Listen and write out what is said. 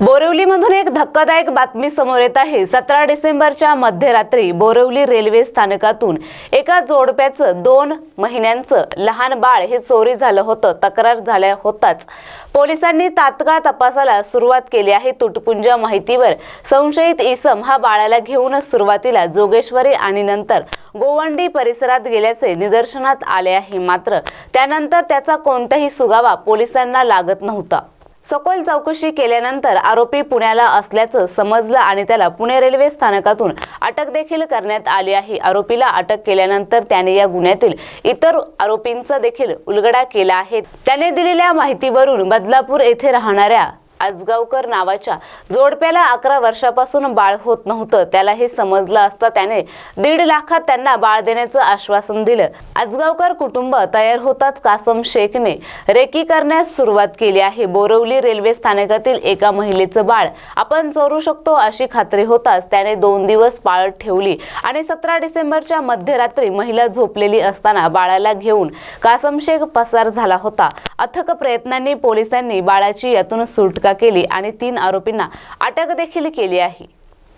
बोरिवलीमधून एक धक्कादायक बातमी समोर येत आहे. सतरा डिसेंबरच्या मध्यरात्री बोरिवली रेल्वे स्थानकातून एका जोडप्याचं दोन महिन्यांचं लहान बाळ हे चोरी झालं होतं. तक्रार झाल्या होताच. पोलिसांनी तात्काळ तपासाला सुरुवात केली आहे. तुटपुंजा माहितीवर संशयित इसम हा बाळाला घेऊनच सुरुवातीला जोगेश्वरी आणि नंतर गोवंडी परिसरात गेल्याचे निदर्शनात आले आहे. मात्र त्यानंतर त्याचा कोणताही सुगावा पोलिसांना लागत नव्हता. सखोल चौकशी केल्यानंतर आरोपी पुण्याला असल्याचं समजलं आणि त्याला पुणे रेल्वे स्थानकातून अटक देखील करण्यात आली आहे. आरोपीला अटक केल्यानंतर त्याने या गुन्ह्यातील इतर आरोपींचा देखील उलगडा केला आहे. त्याने दिलेल्या माहितीवरून बदलापूर येथे राहणाऱ्या आजगावकर नावाच्या जोडप्याला अकरा वर्षापासून बाळ होत नव्हतं. त्याला हे समजलं असता त्याने दीड लाखात त्यांना बाळ देण्याचं आश्वासन दिलं. आजगावकर कुटुंब तयार होताच कासम शेखने रेकी करण्यास सुरुवात केली आहे. बोरवली रेल्वे स्थानकातील एका महिलेचं बाळ आपण चोरू शकतो अशी खात्री होताच त्याने दोन दिवस पाळत ठेवली आणि सतरा डिसेंबरच्या मध्यरात्री महिला झोपलेली असताना बाळाला घेऊन कासम शेख पसार झाला होता. अथक प्रयत्नांनी पोलिसांनी बाळाची यातून सुटका केली आणि तीन आरोपींना अटक देखील केली आहे.